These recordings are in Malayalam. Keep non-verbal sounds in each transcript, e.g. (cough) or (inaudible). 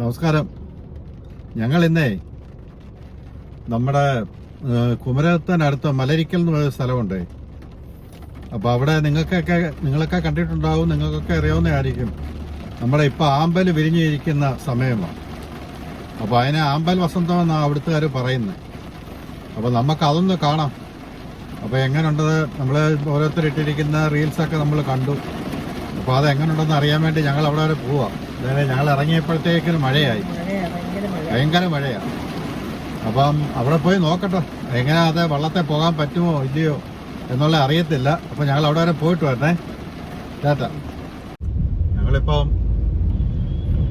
നമസ്കാരം. ഞങ്ങൾ ഇന്നേ നമ്മുടെ കുമരകത്തിനടുത്ത് മലരിക്കൽ എന്ന് പറയുന്ന സ്ഥലമുണ്ട്. അപ്പോൾ അവിടെ നിങ്ങൾക്കൊക്കെ നിങ്ങളൊക്കെ കണ്ടിട്ടുണ്ടാവും നിങ്ങൾക്കൊക്കെ അറിയാവുന്നതായിരിക്കും നമ്മുടെ ഇപ്പോൾ ആമ്പൽ വിരിഞ്ഞിരിക്കുന്ന സമയമാണ് അപ്പോൾ അതിനെ ആമ്പൽ വസന്തം എന്നാണ് അവിടുത്തുകാർ പറയുന്നത് അപ്പോൾ നമുക്ക് അതൊന്ന് കാണാം. അപ്പോൾ എങ്ങനെയുണ്ടത് നമ്മൾ ഓരോരുത്തരിട്ടിരിക്കുന്ന റീൽസൊക്കെ നമ്മൾ കണ്ടു. അപ്പോൾ അത് എങ്ങനെയുണ്ടെന്ന് അറിയാൻ വേണ്ടി ഞങ്ങൾ അവിടെ വരെ പോവാം. അതായത് ഞങ്ങൾ ഇറങ്ങിയപ്പോഴത്തേക്കിന് മഴയായി. ഭയങ്കര മഴയാ. മഴയാണ് അപ്പം അവിടെ പോയി നോക്കട്ടെ എങ്ങനെ അത് വള്ളത്തെ പോകാൻ പറ്റുമോ ഇല്ലയോ എന്നുള്ള അറിയത്തില്ല. അപ്പം ഞങ്ങൾ അവിടെ വരെ പോയിട്ട് വരണേ. ചേട്ട ഞങ്ങളിപ്പം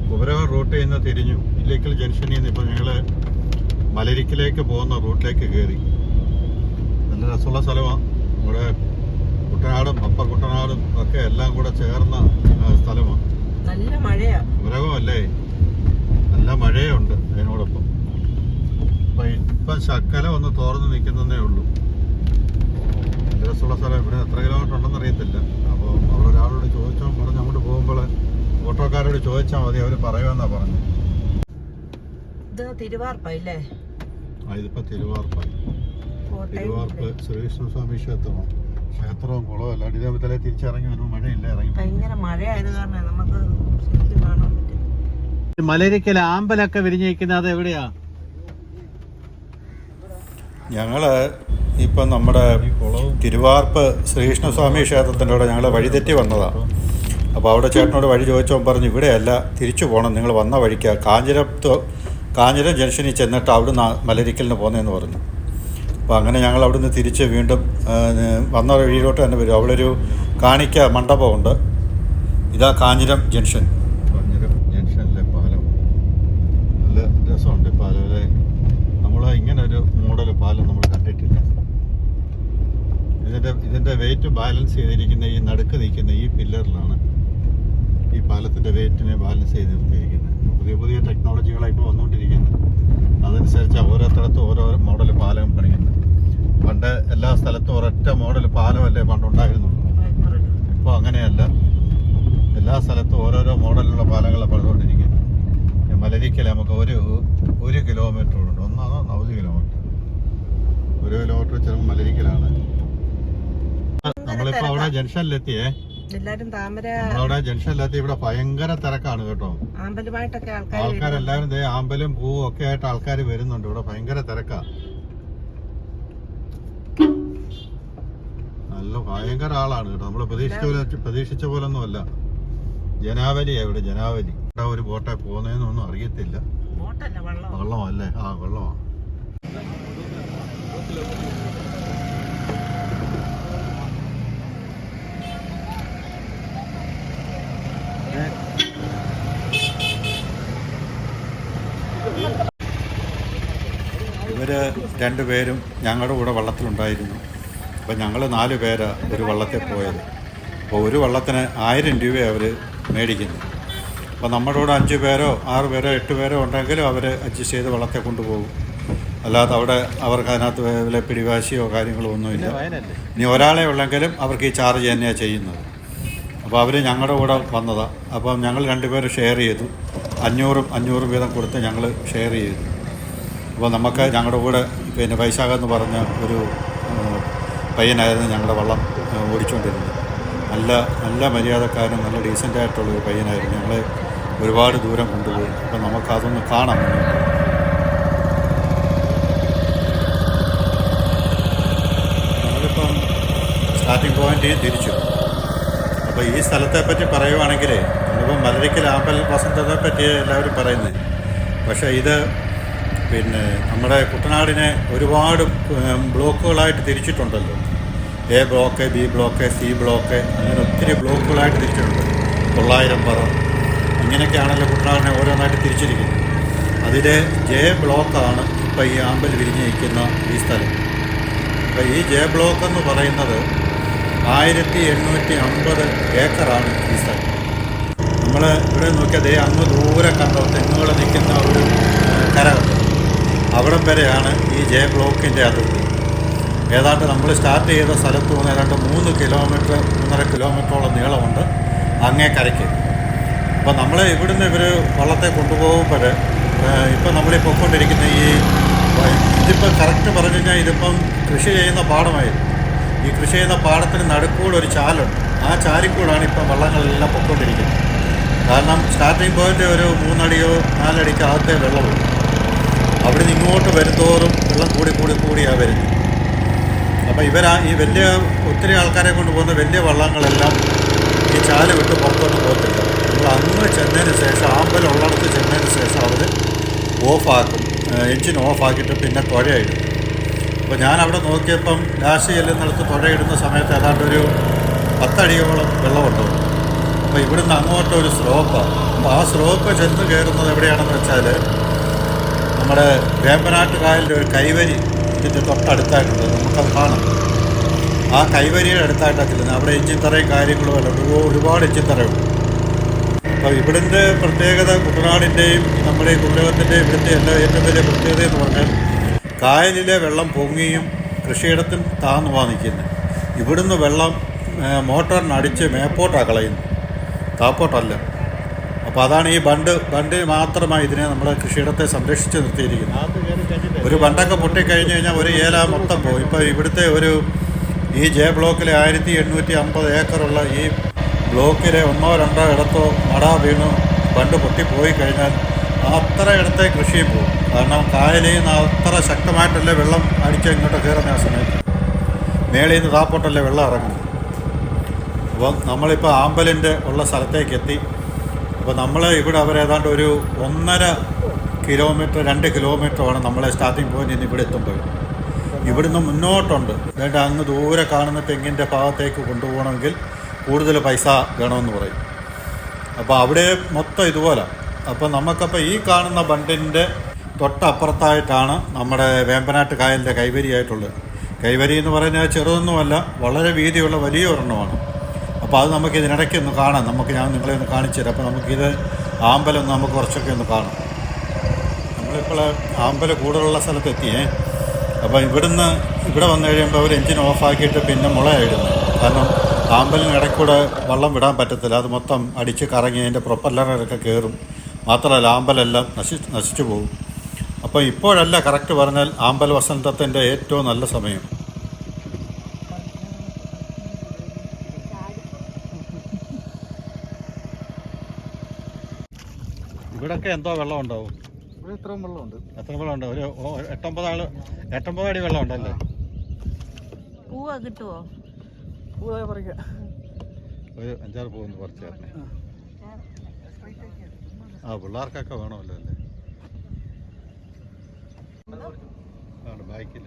കുമരകം റൂട്ടിൽ നിന്ന് തിരിഞ്ഞു. ഇല്ലേക്കൽ ജംഗ്ഷനിൽ നിന്ന് ഇപ്പം ഞങ്ങൾ മലരിക്കിലേക്ക് പോകുന്ന റൂട്ടിലേക്ക് കയറി. നല്ല രസമുള്ള സ്ഥലമാണ് ഇവിടെ കുട്ടനാടും അപ്പർ കുട്ടനാടും ഒക്കെ എല്ലാം കൂടെ ചേർന്ന ആ, സ്ഥലമാണ് നല്ല മഴയാ കുമരകമല്ലേ നല്ല മഴയുണ്ട് അതിനോടൊപ്പം അപ്പൊ ഇപ്പം ശക്കല ഒന്ന് തോർന്ന് നിൽക്കുന്നതേ ഉള്ളൂ. രസമുള്ള സ്ഥലം ഇവിടെ എത്ര കിലോമീറ്റർ ഉണ്ടെന്ന് അറിയത്തില്ല. അപ്പോൾ അവിടെ ഒരാളോട് ചോദിച്ചോ പറഞ്ഞ് അങ്ങോട്ട് പോകുമ്പോൾ ഓട്ടോക്കാരോട് ചോദിച്ചാൽ മതി അവർ പറയുമെന്നാ പറഞ്ഞു. ഇത് തിരുവാർപ്പല്ലേ തിരുവാർപ്പായി. തിരുവാർപ്പ് ശ്രീകൃഷ്ണസ്വാമി ക്ഷേത്രമാണ്. ക്ഷേത്രവും കുളവും എല്ലാം ഇതേപോലെ തിരിച്ചിറങ്ങി വരുമ്പോൾ മഴയില്ല ഇറങ്ങി ഭയങ്കര മഴയായത് കാരണം നമുക്ക് മലരിക്കൽ ആമ്പലൊക്കെ വിരിഞ്ഞിരിക്കുന്നത് എവിടെയാ? ഞങ്ങൾ ഇപ്പം നമ്മുടെ തിരുവാർപ്പ് ശ്രീകൃഷ്ണസ്വാമി ക്ഷേത്രത്തിന്റെ അവിടെ ഞങ്ങൾ വഴിതെറ്റി വന്നതാണ് അപ്പോൾ അവിടെ ചേട്ടനോട് വഴി ചോദിച്ചോ പറഞ്ഞു ഇവിടെയല്ല തിരിച്ചു പോകണം നിങ്ങൾ വന്ന വഴിക്ക് കാഞ്ഞിരത്ത് കാഞ്ഞിരം ജംഗ്ഷനിൽ ചെന്നിട്ട് അവിടുന്ന് മലരിക്കലിന് പോകുന്നതെന്ന് പറഞ്ഞു. അപ്പോൾ അങ്ങനെ ഞങ്ങൾ അവിടുന്ന് തിരിച്ച് വീണ്ടും വന്ന വഴിയിലോട്ട് തന്നെ വരും. അവിടെ ഒരു കാണിക്ക മണ്ഡപമുണ്ട്. ഇതാ കാഞ്ഞിരം ജംഗ്ഷൻ കാഞ്ഞിരം ജംഗ്ഷനിലെ പാലം നല്ല രസമുണ്ട് ഈ പാലം അല്ലേ നമ്മൾ ഇങ്ങനെ ഒരു മോഡൽ പാലം നമ്മൾ കണ്ടിട്ടില്ല ഇതിന്റെ വെയിറ്റ് ബാലൻസ് ചെയ്തിരിക്കുന്ന ഈ നടുക്ക് നിൽക്കുന്ന ഈ പില്ലറിലാണ് ഈ പാലത്തിന്റെ വെയിറ്റിനെ ബാലൻസ് ചെയ്ത് നിർത്തിയിരിക്കുന്നത്. പുതിയ പുതിയ ടെക്നോളജികളാണ് ഇപ്പോൾ വന്നുകൊണ്ടിരിക്കുന്നത്. അതനുസരിച്ച് ഓരോ സ്ഥലത്തും ഓരോ മോഡൽ പാലം പണിയുന്നത്. പണ്ട് എല്ലാ സ്ഥലത്തും ഒരൊറ്റ മോഡൽ പാലമല്ലേ പണ്ട് ഉണ്ടായിരുന്നുള്ളൂ. ഇപ്പോൾ അങ്ങനെയല്ല. എല്ലാ സ്ഥലത്തും ഓരോരോ മോഡലുള്ള പാലങ്ങൾ പണിതുകൊണ്ടിരിക്കുന്നത്. മലരിക്കൽ നമുക്ക് ഒരു ഒരു കിലോമീറ്റർ ഉണ്ട്. ഒന്നാണോ ഒരു കിലോമീറ്റർ ഒരു കിലോമീറ്റർ ചിലപ്പോൾ മലരിക്കലാണ്. നമ്മളിപ്പോൾ അവിടെ ജംഗ്ഷനിലെത്തിയേ. എല്ലാരും താമര അവിടെ ജംഗ്ഷനിലെത്തി ഇവിടെ ഭയങ്കര തിരക്കാണ് കേട്ടോ. ആമ്പലുമായിട്ടൊക്കെ ആൾക്കാർ ആൾക്കാരെല്ലാവരും ദേ ആമ്പലും പൂവും ഒക്കെ ആയിട്ട് ആൾക്കാർ വരുന്നുണ്ട്. ഇവിടെ ഭയങ്കര തിരക്കാ. നല്ല ഭയങ്കര ആളാണ് കേട്ടോ. നമ്മൾ പ്രതീക്ഷിച്ച പോലെ പ്രതീക്ഷിച്ച പോലെ ഒന്നും അല്ല ജനാവലിയാ ഇവിടെ ജനാവലി. ഇവിടെ ഒരു ബോട്ടെ പോകുന്നതെന്നൊന്നും അറിയത്തില്ല. വെള്ളമല്ലേ ആ വെള്ളമാണ് ഇവർ രണ്ടുപേരും ഞങ്ങളുടെ കൂടെ വള്ളത്തിലുണ്ടായിരുന്നു. അപ്പോൾ ഞങ്ങൾ നാല് പേരാണ് ഒരു വള്ളത്തിൽ പോയത്. അപ്പോൾ ഒരു വള്ളത്തിന് ആയിരം രൂപ അവർ മേടിക്കുന്നു. അപ്പോൾ നമ്മുടെ കൂടെ അഞ്ച് പേരോ ആറ് പേരോ എട്ട് പേരോ ഉണ്ടെങ്കിലും അവർ അഡ്ജസ്റ്റ് ചെയ്ത് വള്ളത്തെ കൊണ്ടുപോകും. അല്ലാതെ അവിടെ അവർക്ക് അതിനകത്ത് വില പിടിവാശിയോ കാര്യങ്ങളോ ഒന്നുമില്ല. ഇനി ഒരാളെ ഉള്ളെങ്കിലും അവർക്ക് ഈ ചാർജ് തന്നെയാണ് ചെയ്യുന്നത്. അപ്പോൾ അവർ ഞങ്ങളുടെ കൂടെ വന്നതാണ് അപ്പം ഞങ്ങൾ രണ്ടുപേരും ഷെയർ ചെയ്തു. അഞ്ഞൂറും അഞ്ഞൂറും വീതം കൊടുത്ത് ഞങ്ങൾ ഷെയർ ചെയ്തു. അപ്പോൾ നമുക്ക് ഞങ്ങളുടെ കൂടെ പിന്നെ വൈശാഖ എന്ന് പറഞ്ഞ ഒരു പയ്യനായിരുന്നു ഞങ്ങളുടെ വള്ളം ഓടിച്ചുകൊണ്ടിരുന്നത്. നല്ല നല്ല മര്യാദക്കാരനും നല്ല ഡീസന്റ് ആയിട്ടുള്ള ഒരു പയ്യനായിരുന്നു. ഞങ്ങളെ ഒരുപാട് ദൂരം കൊണ്ടുപോയി. അപ്പോൾ നമുക്കതൊന്ന് കാണാം. നമ്മളിപ്പം സ്റ്റാർട്ടിംഗ് പോയിന്റ് തിരിച്ചു. അപ്പോൾ ഈ സ്ഥലത്തെപ്പറ്റി പറയുവാണെങ്കിൽ നമ്മളിപ്പം മലരിക്കൽ ആമ്പൽ വസന്തത്തെ പറ്റി എല്ലാവരും പറയുന്നത് പക്ഷേ ഇത് പിന്നെ നമ്മുടെ കുട്ടനാടിനെ ഒരുപാട് ബ്ലോക്കുകളായിട്ട് തിരിച്ചിട്ടുണ്ടല്ലോ. A block B block C block അങ്ങനെ ഒത്തിരി ബ്ലോക്കുകളായിട്ട് തിരിച്ചിട്ടുണ്ട്. തൊള്ളായിരം പറ. ഇങ്ങനെയൊക്കെയാണല്ലോ കുട്ടനാടിനെ ഓരോന്നായിട്ട് തിരിച്ചിരിക്കുന്നത്. അതിൽ ജെ ബ്ലോക്കാണ് ഇപ്പോൾ ഈ ആമ്പൽ വിരിഞ്ഞ് നിൽക്കുന്ന ഈ സ്ഥലം. അപ്പോൾ ഈ ജെ ബ്ലോക്ക് എന്ന് പറയുന്നത് ആയിരത്തി എണ്ണൂറ്റി അമ്പത് ഏക്കറാണ് ഈ സ്ഥലം. നമ്മൾ ഇവിടെ നോക്കിയാൽ ദേ അങ്ങ് ദൂരെ കണ്ടോ തെങ്ങുകൾ നിൽക്കുന്ന ഒരു കര. അവിടം വരെയാണ് ഈ ജെ ബ്ലോക്കിന്റെ അതിർത്തി. ഏതാണ്ട് നമ്മൾ സ്റ്റാർട്ട് ചെയ്ത സ്ഥലത്ത് നിന്ന് ഏതാണ്ട് മൂന്ന് കിലോമീറ്റർ മൂന്നര കിലോമീറ്ററോളം നീളമുണ്ട്. അങ്ങേ കരയ്ക്ക്. അപ്പോൾ നമ്മൾ ഇവിടുന്ന് ഇവർ വള്ളത്തെ കൊണ്ടുപോകുമ്പോൾ ഇപ്പം നമ്മളീ പൊയ്ക്കൊണ്ടിരിക്കുന്ന ഈ ഇതിപ്പോൾ കറക്റ്റ് പറഞ്ഞു കഴിഞ്ഞാൽ ഇതിപ്പം കൃഷി ചെയ്യുന്ന പാടമായിരുന്നു. ഈ കൃഷി ചെയ്യുന്ന പാടത്തിന് നടുക്കൂടെ ഒരു ചാലുണ്ട്. ആ ചാലിക്കൂടാണ് ഇപ്പം വള്ളങ്ങളെല്ലാം പൊയ്ക്കൊണ്ടിരിക്കുന്നത്. കാരണം സ്റ്റാർട്ടിംഗ് പോയിന്റ് ഒരു മൂന്നടിയോ നാലടിക്ക് അകത്തേ വെള്ളമുള്ളൂ. അവിടെ നിന്ന് ഇങ്ങോട്ട് വരുന്തോറും വെള്ളം കൂടി കൂടി കൂടിയാണ് വരുന്നത്. അപ്പോൾ ഇവരാ ഈ വലിയ ഒത്തിരി ആൾക്കാരെ കൊണ്ട് പോകുന്ന വലിയ വള്ളങ്ങളെല്ലാം ഈ ചാൽ വിട്ട് പുറത്തോട്ട് പോകത്തില്ല. നമ്മൾ അങ്ങ് ചെന്നതിന് ശേഷം ആമ്പലം ഉള്ളിടത്ത് ചെന്നതിന് ശേഷം അവർ ഓഫാക്കും എഞ്ചിൻ ഓഫാക്കിയിട്ട് പിന്നെ തുഴയിടും. അപ്പോൾ ഞാൻ അവിടെ നോക്കിയപ്പം ലാസ്റ്റ് ചെല്ലുന്നിടത്ത് തുഴയിടുന്ന സമയത്ത് ഏതാണ്ട് ഒരു പത്തടിയോളം വെള്ളമുണ്ടാവും. അപ്പോൾ ഇവിടുന്ന് അങ്ങോട്ടൊരു സ്ലോപ്പാണ് അപ്പോൾ ആ. സ്ലോപ്പ് ചെന്ന് കയറുന്നത് എവിടെയാണെന്ന് വെച്ചാൽ നമ്മുടെ വേമ്പനാട്ട് കായലിന്റെ ഒരു കൈവരി ഇതിന്റെ തൊട്ടടുത്തായിട്ടുണ്ട്. നമുക്കത് കാണാം. ആ കൈവരിയുടെ അടുത്തായിട്ടാണ് അവിടെ എഞ്ചിത്തറയും കാര്യങ്ങളും അല്ല. ഒരുപാട് എഞ്ചിത്തറയുണ്ട് അപ്പോൾ ഇവിടുത്തെ പ്രത്യേകത കുട്ടനാടിന്റെയും നമ്മുടെ ഈ കുട്ടകത്തിന്റെയും ഇവിടുത്തെ എല്ലാ ഏറ്റവും വലിയ പ്രത്യേകത എന്ന് പറഞ്ഞാൽ കായലിലെ വെള്ളം പൊങ്ങിയും കൃഷിയിടത്തിൽ താന്നുവാ നിൽക്കുന്നത് ഇവിടുന്ന് വെള്ളം മോട്ടറിനടിച്ച് മേപ്പോട്ടാണ് കളയുന്നത്. താപ്പോട്ടല്ല. അപ്പോൾ അതാണ് ഈ ബണ്ട് ബണ്ടിന് മാത്രമായി ഇതിനെ നമ്മൾ കൃഷിയിടത്തെ സംരക്ഷിച്ച് നിർത്തിയിരിക്കുന്നത്. ഒരു ബണ്ടൊക്കെ പൊട്ടിക്കഴിഞ്ഞ് കഴിഞ്ഞാൽ ഒരു ഏല മൊത്തം പോകും ഇപ്പോൾ ഇവിടുത്തെ ഒരു ഈ ജെ ബ്ലോക്കിലെ ആയിരത്തി എണ്ണൂറ്റി അമ്പത് ഏക്കറുള്ള ഈ ബ്ലോക്കിലെ ഒന്നോ രണ്ടോ ഇടത്തോ മട വീണു ബണ്ട് പൊട്ടിപ്പോയി കഴിഞ്ഞാൽ അത്ര ഇടത്തെ കൃഷി പോകും കാരണം കായലിൽ നിന്ന് അത്ര ശക്തമായിട്ടല്ലേ വെള്ളം അടിച്ച് ഇങ്ങോട്ട് കയറുന്ന ആ സമയത്ത്. മേളിൽ നിന്ന് താപ്പോട്ടല്ലേ വെള്ളം ഇറങ്ങുന്നത്. അപ്പം നമ്മളിപ്പോൾ ആമ്പലിന്റെ ഉള്ള സ്ഥലത്തേക്ക് എത്തി. അപ്പോൾ നമ്മൾ ഇവിടെ അവർ ഏതാണ്ട് ഒരു ഒന്നര കിലോമീറ്റർ രണ്ട് കിലോമീറ്ററാണ് നമ്മളെ സ്റ്റാർട്ടിംഗ് പോയിന്റിൽ നിന്ന് ഇവിടെ എത്തുമ്പോൾ ഇവിടുന്ന് മുന്നോട്ടുണ്ട്. അതായത് അങ്ങ് ദൂരെ കാണുന്ന തെങ്ങിന്റെ ഭാഗത്തേക്ക് കൊണ്ടുപോകണമെങ്കിൽ കൂടുതൽ പൈസ വേണമെന്ന് പറയും. അപ്പോൾ അവിടെ മൊത്തം ഇതുപോലെ. അപ്പോൾ നമുക്കപ്പോൾ ഈ കാണുന്ന ബണ്ടിന്റെ തൊട്ടപ്പുറത്തായിട്ടാണ് നമ്മുടെ വേമ്പനാട്ട് കായലിന്റെ കൈവരിയായിട്ടുള്ളത്. കൈവരി എന്ന് പറയുന്നത് ചെറുതൊന്നുമല്ല വളരെ വീതിയുള്ള വലിയ ഒരെണ്ണമാണ്. അപ്പോൾ അത് നമുക്ക് ഇതിനിടയ്ക്ക് ഒന്ന് കാണാം. നമുക്ക് ഞാൻ നിങ്ങളെ ഒന്ന് കാണിച്ചു തരാം. അപ്പോൾ നമുക്കിത് ആമ്പലം നമുക്ക് കുറച്ചൊക്കെ ഒന്ന് കാണാം. നമ്മളിപ്പോൾ ആമ്പലം കൂടുതലുള്ള സ്ഥലത്ത് എത്തിയേ അപ്പോൾ ഇവിടുന്ന് ഇവിടെ വന്നു കഴിയുമ്പോൾ അവർ എഞ്ചിൻ ഓഫാക്കിയിട്ട് പിന്നെ മുളയായിരുന്നു കാരണം ആമ്പലിന് ഇടയ്ക്കൂടെ വള്ളം വിടാൻ പറ്റത്തില്ല. അത് മൊത്തം അടിച്ച് കറങ്ങി അതിന്റെ പ്രൊപ്പല്ലറൊക്കെ കയറും മാത്രമല്ല ആമ്പലെല്ലാം നശി നശിച്ചു പോകും. അപ്പോൾ ഇപ്പോഴല്ല കറക്റ്റ് പറഞ്ഞാൽ ആമ്പൽ വസന്തത്തിന്റെ ഏറ്റവും നല്ല സമയം. ഇവിടൊക്കെ എന്തോ വെള്ളം ഉണ്ടാവും. ഇവിടെ ഇത്രയും വെള്ളമുണ്ട് എത്ര വെള്ളം ഉണ്ട്. ഒരു ഓ, എട്ടൊമ്പത് ആൾ എട്ടൊമ്പത് അടി വെള്ളം ഉണ്ടല്ലേ? പൂവ കിട്ടുവോ? പൂവായി പറിക്കാം. ഒരു അഞ്ചാറ് പോകുന്നു കുറച്ച് ചേർന്ന് ആ പിള്ളേർക്കൊക്കെ വേണമല്ലോ അല്ലേ? ആണ് ബാക്കിൽ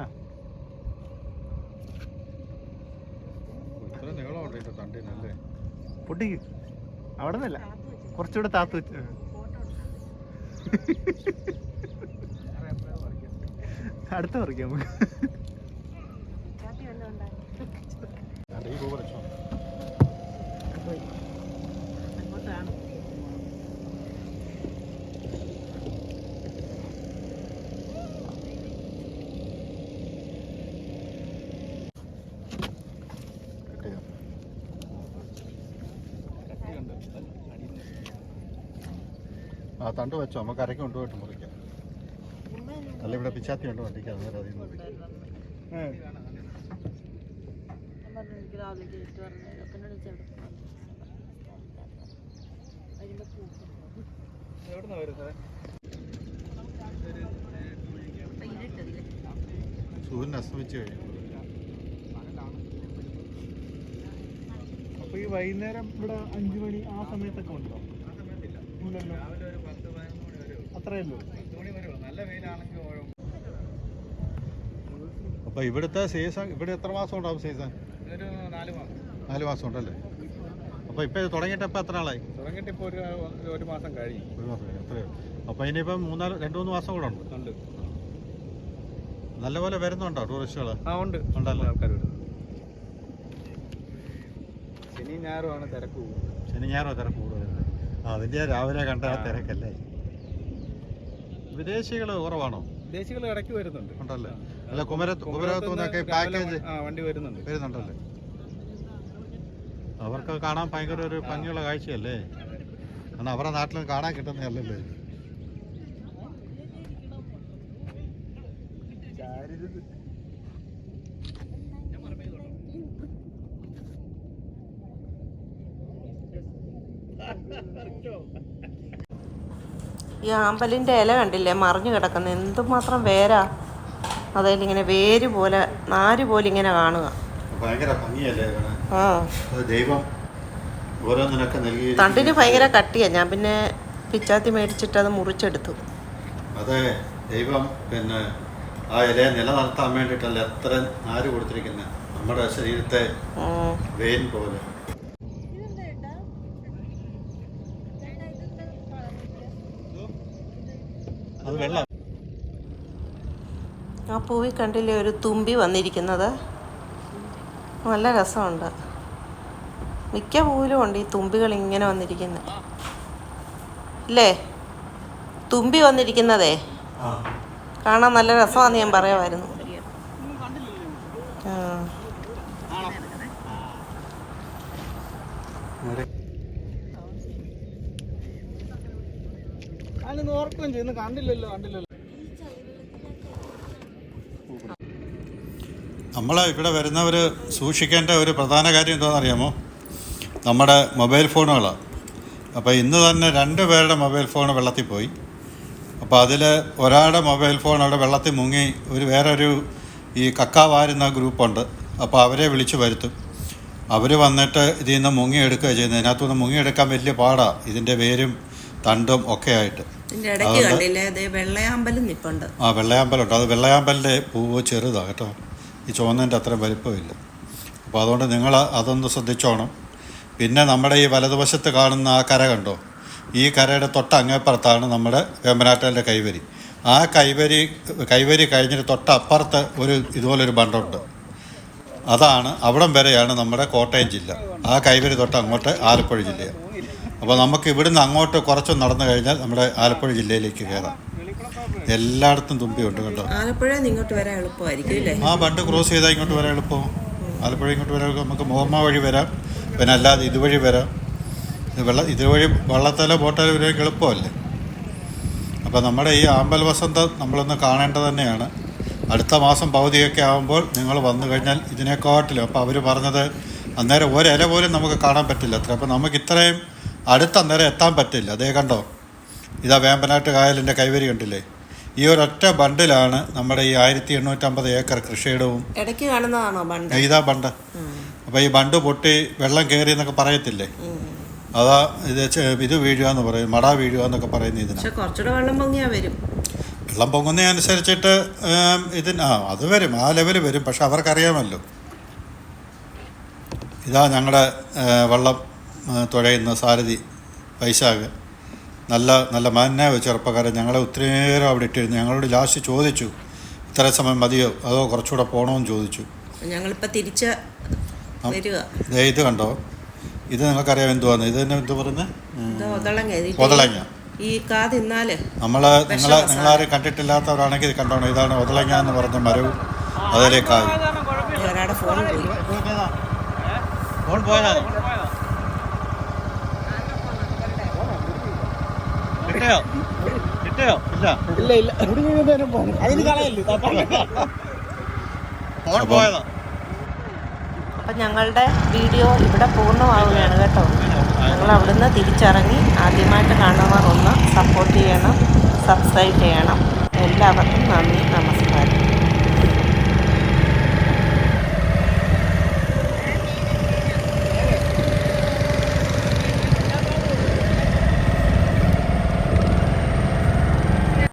ആ. ഇത്ര നീളമുണ്ട് ഇതിന്റെ തണ്ടിനല്ലേ? പൊട്ടിക്ക്. അവിടെ നിന്നല്ല കുറച്ചുകൂടെ താത്തു വെച്ച് (laughs) അടുത്ത പറിക്കാം. നമുക്ക് ഈ പൂ പറിച്ചോ അങ്ങോട്ടാണ് കിട്ടിയോ ആ തണ്ട് വെച്ചോ നമുക്ക് അരയ്ക്ക് കൊണ്ടുപോയിട്ട് മുറിക്കാം. അല്ല ഇവിടെ പിച്ചാത്തി ഉണ്ട് വണ്ടിക്ക്. അന്നേരം അതിൽ നിന്ന് എവിടുന്നാ വരുന്നത് സൂര്യൻ അസ്തമിച്ച് കഴിഞ്ഞു. അപ്പൊ ഈ വൈകുന്നേരം ഇവിടെ അഞ്ചു മണി ആ സമയത്തൊക്കെ ഉണ്ടോ? ഇല്ലല്ലോ. അത്രയല്ലോ അപ്പൊ ഇവിടുത്തെ സീസൺ ഇവിടെ എത്ര മാസം ഉണ്ടാവും സീസൺ നാല് മാസം നാല് മാസം ഉണ്ടല്ലേ? അപ്പൊ ഇപ്പൊ ഇത് തുടങ്ങിയിട്ട് എത്ര നാളായി? തുടങ്ങിയിട്ട് ഒരു ഒരു മാസം കഴിഞ്ഞു. ഒരു മാസം. എത്രയോ അപ്പോൾ ഇനിയിപ്പം മൂന്നാൽ രണ്ടു മൂന്ന് മാസം കൂടെ ഉണ്ട്. നല്ലപോലെ വരുന്നുണ്ടോ ടൂറിസ്റ്റുകൾ ആ ഉണ്ട്. ഉണ്ടല്ലോ. ആൾക്കാർ വരും ശനി ഞായറുമാണ് തിരക്ക് ശനി ഞായറോ തിരക്ക് കൂടുതലുണ്ട് ആ അതിന്റെ രാവിലെ കണ്ട. തിരക്കല്ലേ? വിദേശികൾ കുറവാണോ? വിദേശികൾ ഇടയ്ക്ക് വരുന്നുണ്ട്. ഉണ്ടല്ലേ? അല്ല കുമരത്ത് കുമരകത്തു നിന്നൊക്കെ പാക്കേജ് വണ്ടി വരുന്നുണ്ട്. വരുന്നുണ്ടല്ലേ? അവർക്ക് കാണാൻ ഭയങ്കര ഒരു ഭംഗിയുള്ള കാഴ്ചയല്ലേ? കാരണം അവരുടെ നാട്ടിൽ കാണാൻ കിട്ടുന്നതല്ലല്ലോ ഇത്. ഈ ആമ്പലിന്റെ ഇല കണ്ടില്ലേ? മറിഞ്ഞു കിടക്കുന്ന. എന്തുമാത്രം വേരാ? അതായത് ഇങ്ങനെ വേര് പോലെ നാര് പോലെ ഇങ്ങനെ കാണുക? ആ. അത് ദൈവം ഓരോന്നിനൊക്കെ നൽകി തണ്ടിന് ഭയങ്കര കട്ടിയാണ് ഞാൻ പിന്നെ പിച്ചാത്തി മേടിച്ചിട്ട് അത് മുറിച്ചെടുത്തു. അതെ ദൈവം പിന്നെ ആ ഇലയെ നിലനിർത്താൻ വേണ്ടിയിട്ടല്ല എത്ര നാര് കൊടുത്തിരിക്കുന്നത് നമ്മുടെ ശരീരത്തെ. വെയിൻ പോലെ. അത് വെള്ളം. ആ പൂവി കണ്ടില്ലേ ഒരു തുമ്പി വന്നിരിക്കുന്നത്? നല്ല രസമുണ്ട്. മിക്ക പൂവിലും ഉണ്ട് ഈ തുമ്പികൾ ഇങ്ങനെ വന്നിരിക്കുന്നത് ഇല്ലേ? തുമ്പി വന്നിരിക്കുന്നതേ? കാണാൻ നല്ല രസമാണെന്ന് ഞാൻ പറയുമായിരുന്നു ആ. ഞാനിന്ന് ഓർക്കുകയും ചെയ്യുന്നു കണ്ടില്ലല്ലോ കണ്ടില്ലല്ലോ. നമ്മൾ ഇവിടെ വരുന്നവർ സൂക്ഷിക്കേണ്ട ഒരു പ്രധാന കാര്യം എന്താണെന്നറിയാമോ നമ്മുടെ മൊബൈൽ ഫോണുകളാണ് അപ്പോൾ ഇന്ന് തന്നെ രണ്ട് പേരുടെ മൊബൈൽ ഫോൺ വെള്ളത്തിൽ പോയി. അപ്പോൾ അതിൽ ഒരാളുടെ മൊബൈൽ ഫോൺ അവിടെ വെള്ളത്തിൽ മുങ്ങി ഒരു വേറൊരു ഈ കക്ക വാരുന്ന ഗ്രൂപ്പുണ്ട്. അപ്പോൾ അവരെ വിളിച്ചു വരുത്തും. അവർ വന്നിട്ട് ഇതിൽ നിന്ന് മുങ്ങിയെടുക്കുക ചെയ്യുന്നത്. ഇതിനകത്തുനിന്ന് മുങ്ങിയെടുക്കാൻ വലിയ പാടാണ് ഇതിന്റെ വേരും തണ്ടും ഒക്കെ ആയിട്ട്. ഇടയ്ക്ക് ഉണ്ട് കണ്ടില്ലേ വെള്ളയാമ്പലും നിപ്പുണ്ട്. ആ വെള്ളയാമ്പലുണ്ട് അത് വെള്ളയാമ്പലിന്റെ പൂവ് ചെറുതാണ് കേട്ടോ. ഈ ചുവന്നതിന്റെ അത്ര വലിപ്പമില്ല. അപ്പോൾ അതുകൊണ്ട് നിങ്ങൾ അതൊന്ന് ശ്രദ്ധിച്ചോണം. പിന്നെ നമ്മുടെ ഈ വലതുവശത്ത് കാണുന്ന ആ കര കണ്ടോ? ഈ കരയുടെ തൊട്ട അങ്ങേപ്പുറത്താണ് നമ്മുടെ വേമ്പനാട്ടലിന്റെ കൈവരി. ആ കൈവരി കൈവരി കഴിഞ്ഞിട്ട് തൊട്ടപ്പുറത്ത് ഒരു ഇതുപോലൊരു ബണ്ടുണ്ട്. അതാണ് അവിടം വരെയാണ് നമ്മുടെ കോട്ടയം ജില്ല. ആ കൈവരി തൊട്ട് അങ്ങോട്ട് ആലപ്പുഴ ജില്ലയാണ്. അപ്പോൾ നമുക്ക് ഇവിടുന്ന് അങ്ങോട്ട് കുറച്ച് നടന്നു കഴിഞ്ഞാൽ നമ്മുടെ ആലപ്പുഴ ജില്ലയിലേക്ക് കയറാം. എല്ലായിടത്തും തുമ്പിയുണ്ട് കേട്ടോ. ആലപ്പുഴ ഇങ്ങോട്ട് വരാൻ എളുപ്പമായിരിക്കും ആ ബണ്ട് ക്രോസ് ചെയ്താൽ ഇങ്ങോട്ട് വരാൻ എളുപ്പം. ആലപ്പുഴ ഇങ്ങോട്ട് വരാൻ നമുക്ക് മുഹമ്മ വഴി വരാം. പിന്നെ അല്ലാതെ ഇതുവഴി വരാം. ഇത് വെള്ള ഇതുവഴി വള്ളത്തല ബോട്ടിലോ വരാൻ എളുപ്പമല്ലേ? അപ്പോൾ നമ്മുടെ ഈ ആമ്പൽ വസന്തം നമ്മളൊന്ന് കാണേണ്ടത് തന്നെയാണ്. അടുത്ത മാസം പകുതിയൊക്കെ ആകുമ്പോൾ നിങ്ങൾ വന്നു കഴിഞ്ഞാൽ ഇതിനെക്കാട്ടിലും അപ്പോൾ അവർ പറഞ്ഞത് അന്നേരം ഒരില പോലും നമുക്ക് കാണാൻ പറ്റില്ല അത്ര. അപ്പോൾ നമുക്ക് ഇത്രയും അടുത്ത അന്നേരം എത്താൻ പറ്റില്ല. അതേ കണ്ടോ? ഇതാ വേമ്പനാട്ട് കായലിന്റെ കൈവരി കണ്ടില്ലേ? ഈ ഒരൊറ്റ ബണ്ടിലാണ് നമ്മുടെ ഈ ആയിരത്തി എണ്ണൂറ്റമ്പത് ഏക്കർ കൃഷിയിടവും ഇടയ്ക്ക് കാണുന്നതാണോ ബണ്ട്? ഇതാ ബണ്ട്. അപ്പോൾ ഈ ബണ്ട് പൊട്ടി വെള്ളം കയറി എന്നൊക്കെ പറയത്തില്ലേ? അതാ ഇത് ഇത് വീഴുക എന്ന് പറയും മട വീഴുക എന്നൊക്കെ പറയുന്ന ഇതിന്. കുറച്ചുകൂടെ വെള്ളം പൊങ്ങിയാ വരും. വെള്ളം പൊങ്ങുന്നതനുസരിച്ചിട്ട് ഏം, ഇതിന് ആ അത് വരും ആ ലെവൽ വരും പക്ഷെ അവർക്കറിയാമല്ലോ. ഇതാ ഞങ്ങളുടെ വള്ളം. തുഴയുന്ന സാരഥി വൈശാഖ്. നല്ല നല്ല മാന്യായ ഒരു ചെറുപ്പക്കാരൻ. ഞങ്ങളെ ഒത്തിരി നേരം അവിടെ ഇട്ടിരുന്നു. ഞങ്ങളോട് ലാസ്റ്റ് ചോദിച്ചു ഇത്ര സമയം മതിയോ? അതോ കുറച്ചുകൂടെ പോകണമെന്ന് ചോദിച്ചു. ഞങ്ങളിപ്പോൾ തിരിച്ച് ഇത് കണ്ടോ? ഇത് നിങ്ങൾക്കറിയാം എന്തുവാന്ന്? ഇത് തന്നെ എന്തു നമ്മൾ ഒതളങ്ങ. ഒതളങ്ങ. ഈ കാ തിന്നാൽ നമ്മൾ നിങ്ങൾ നിങ്ങളാരും കണ്ടിട്ടില്ലാത്തവരാണെങ്കിൽ കണ്ടോണം. ഇതാണ് ഒതളങ്ങ എന്ന് പറഞ്ഞ മരവും അതിലേക്കായി ഒരാടെ ഫോൺ പോയി. ഫോൺ പോയതാ. കിട്ടിയോ കിട്ടയോ ഇല്ല. ഇല്ല ഇല്ല. അതിന് കളയല്ലേ? ഫോൺ പോയതാ. അപ്പം ഞങ്ങളുടെ വീഡിയോ ഇവിടെ പൂർണമാവുകയാണ് കേട്ടോ. ഞങ്ങൾ അവിടുന്ന് തിരിച്ചിറങ്ങി ആദ്യമായിട്ട് കാണുന്നവർ ഒന്ന് സപ്പോർട്ട് ചെയ്യണം സബ്സ്ക്രൈബ് ചെയ്യണം. എല്ലാവർക്കും നന്ദി നമസ്കാരം.